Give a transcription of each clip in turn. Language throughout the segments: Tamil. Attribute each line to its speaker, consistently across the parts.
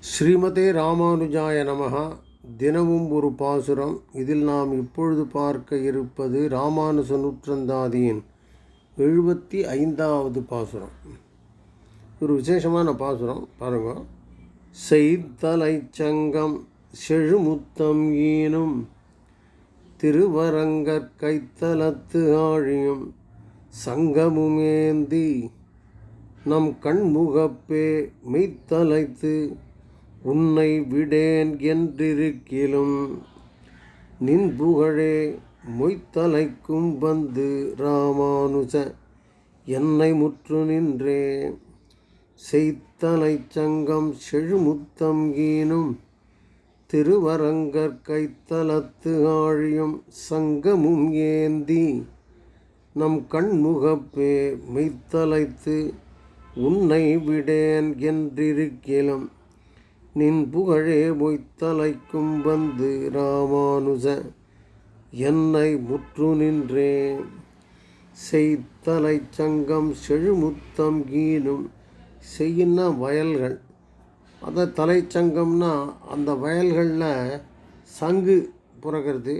Speaker 1: ஸ்ரீமதே ராமானுஜாய நமகா தினமும் ஒரு பாசுரம். இதில் நாம் இப்பொழுது பார்க்க இருப்பது ராமானுஜ நூற்றந்தாதியின் எழுபத்தி ஐந்தாவது பாசுரம். ஒரு விசேஷமான பாசுரம். பாருங்க. செய்தலை சங்கம் செழுமுத்தம் ஈனும் திருவரங்கற்கைத்தலத்து ஆழியும் சங்கமுமேந்தி நம் கண்முகப்பே மெய்த்தலைத்து உன்னை விடேன் என்றிருக்கிலும் நின் புகழே மொய்த்தலைக்கும் வந்து ராமானுஜ என்னை முற்று நின்றே. செய்தலை சங்கம் செழுமுத்தம் ஈனும் திருவரங்கற் கைத்தலத்து ஆழியும் சங்கமும் ஏந்தி நம் கண்முகப்பே மெய்த்தலைத்து உன்னை விடேன் என்றிருக்கிலும் நின் புகழே மொய்த்தலைக்கும் வந்து ராமானுஜ என்னை முற்று நின்றேன் செய்தலை சங்கம் செழுமுத்தம் கீனும் செய்யின வயல்கள். அந்த தலைச்சங்கம்னா அந்த வயல்களில் சங்கு பிறக்கிறது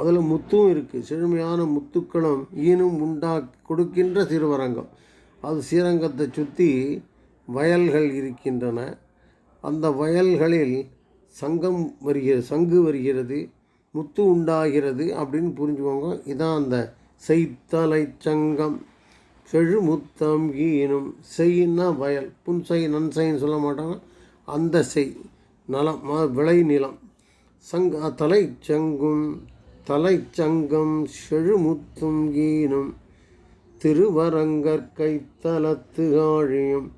Speaker 1: அதில் முத்தும் இருக்குது செழுமையான முத்துக்களும் ஈனும் உண்டா கொடுக்கின்ற சிறுவரங்கம். அது ஸ்ரீரங்கத்தை சுற்றி வயல்கள் இருக்கின்றன. அந்த வயல்களில் சங்கம் வருகிறது சங்கு வருகிறது முத்து உண்டாகிறது அப்படின்னு புரிஞ்சுக்கோங்க. இதான் அந்த செய்தலை சங்கம். செழுமுத்தம் ஈனும் செய்யின்னா வயல். புன்செய் நன்சைன்னு சொல்ல மாட்டாங்க. அந்த செய் நலம் விளை நிலம். சங்க தலைச்சங்கும் தலைச்சங்கம் செழுமுத்தும் ஈனும். திருவரங்கற்கை தலத்து ஆழியும்.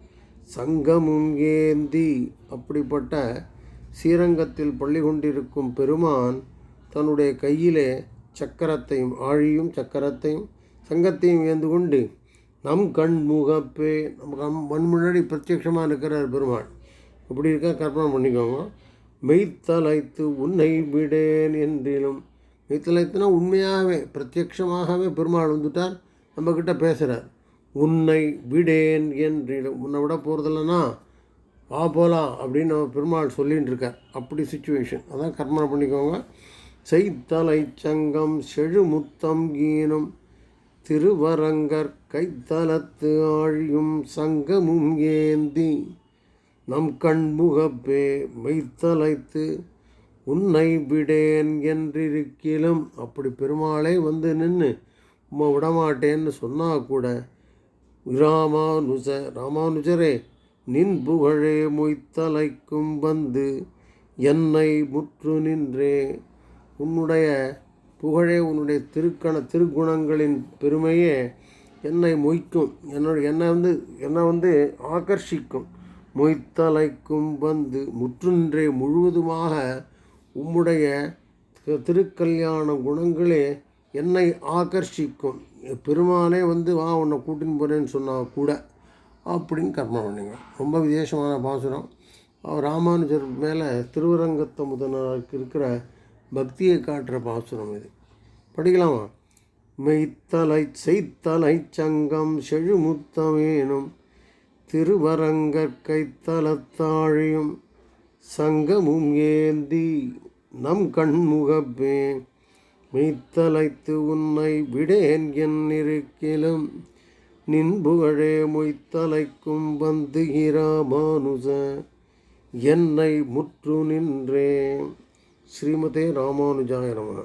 Speaker 1: சங்கமும் ஏந்தி அப்படிப்பட்ட ஸ்ரீரங்கத்தில் பள்ளி கொண்டிருக்கும் பெருமான் தன்னுடைய கையிலே சக்கரத்தையும் ஆழியும் சக்கரத்தையும் சங்கத்தையும் ஏந்து கொண்டு நம் கண் முகப்பே நம்ம கண் மண் முன்னாடி பிரத்யட்சமாக இருக்கிறார் பெருமாள். இப்படி இருக்கா? கற்பனை பண்ணிக்கோங்க. மெய்த்தலைத்து உன்னை விடேன் என்றிலும். மெய்த்தலைத்துனா உண்மையாகவே பிரத்யட்சமாகவே பெருமாள் வந்துட்டார் நம்மக்கிட்ட பேசுகிறார் உன்னை விடேன் என்று உன்னை விட போகிறதில்லனா வா போகலாம் அப்படின்னு நம்ம பெருமாள் சொல்லின்னு இருக்கார். அப்படி சுச்சுவேஷன் அதான் கற்பனை பண்ணிக்கோங்க. செய்தலை சங்கம் செழுமுத்தம் ஈனும் திருவரங்கர் கைத்தலத்து ஆழியும் சங்கமும் ஏந்தி நம் கண்முகப்பே மெய்த்தலைத்து உன்னை விடேன் என்றிருக்கிலும். அப்படி பெருமாளே வந்து நின்று உம்மை விடமாட்டேன்னு சொன்னால் கூட ராமானுஜ ராமானுஜரே நின் புகழே மொய்த்தலைக்கும் வந்து என்னை முற்று நின்றே. உன்னுடைய புகழே உன்னுடைய திருக்கண திருக்குணங்களின் பெருமையே என்னை மொய்க்கும். என்னோட என்னை வந்து என்னை வந்து ஆகர்ஷிக்கும். மொய்த்தலைக்கும் வந்து முற்றுநின்றே முழுவதுமாக உம்முடைய திருக்கல்யாண குணங்களே என்னை ஆகர்ஷிக்கும். பெருமானே வந்து வா உன்னை கூட்டின்னு போகிறேன்னு சொன்னால் கூட அப்படின்னு கர்மம் பண்ணுங்க. ரொம்ப விசேஷமான பாசுரம். ராமானுஜர் மேலே திருவரங்கத்த முதனருக்கு இருக்கிற பக்தியை காட்டுற பாசுரம் இது. படிக்கலாமா? மெய்த்தலை செய்தலை சங்கம் செழுமுத்தமேனும் திருவரங்கற் கைத்தலத்தாழியும் சங்கமும் ஏந்தி நம் கண்முகப்பே மெய்த்தலைத்து உன்னை விடேன் என் இருக்கிலும். நின் புகழே மொய்த்தலைக்கும் வந்து இராமானுஜ என்னை முற்று நின்றே. ஸ்ரீமதே ராமானுஜாய நம